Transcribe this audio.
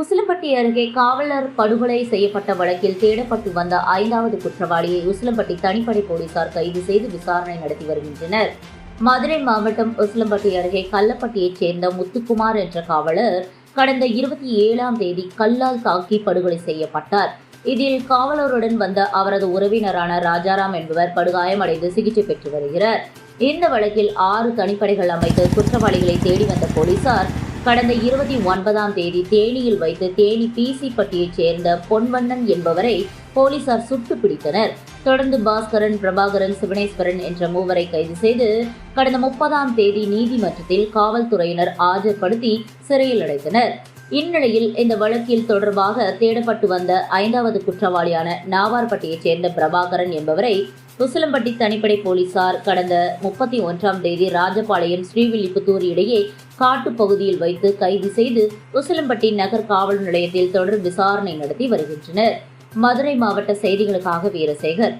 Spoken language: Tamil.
உசிலம்பட்டி அருகே காவலர் படுகொலை செய்யப்பட்ட வழக்கில் தேடப்பட்டு வந்த ஐந்தாவது குற்றவாளியை உசிலம்பட்டி தனிப்படை போலீசார் கைது செய்து விசாரணை நடத்தி வருகின்றனர். மதுரை மாவட்டம் உசிலம்பட்டி அருகே கள்ளப்பட்டியைச் சேர்ந்த முத்துக்குமார் என்ற காவலர் கடந்த இருபத்தி ஏழாம் தேதி கல்லால் தாக்கி படுகொலை செய்யப்பட்டார். இதில் காவலருடன் வந்த அவரது உறவினரான ராஜாராம் என்பவர் படுகாயமடைந்து சிகிச்சை பெற்று வருகிறார். இந்த வழக்கில் ஆறு தனிப்படைகள் அமைத்து குற்றவாளிகளை தேடி வந்த போலீசார் கடந்த இருபத்தி ஒன்பதாம் தேதி தேனியில் வைத்து தேனி பிசிப்பட்டியைச் சேர்ந்த பொன்வண்ணன் என்பவரை போலீசார் சுட்டு பிடித்தனர் தொடர்ந்து பாஸ்கரன் பிரபாகரன் சிவனேஸ்வரன் என்ற மூவரை கைது செய்து கடந்த முப்பதாம் தேதி நீதிமன்றத்தில் காவல்துறையினர் ஆஜர்படுத்தி சிறையில் அடைத்தனர். இந்நிலையில் இந்த வழக்கில் தொடர்பாக தேடப்பட்டு வந்த ஐந்தாவது குற்றவாளியான நாவார்பட்டியைச் சேர்ந்த பிரபாகரன் என்பவரை உசிலம்பட்டி தனிப்படை போலீசார் கடந்த முப்பத்தி ஒன்றாம் தேதி ராஜபாளையம் ஸ்ரீவில்லிபுத்தூர் இடையே காட்டுப் பகுதியில் வைத்து கைது செய்து உசிலம்பட்டி நகர் காவல் நிலையத்தில் தொடர் விசாரணை நடத்தி வருகின்றனர். மதுரை மாவட்ட செய்திகளுக்காக வீரசேகர்.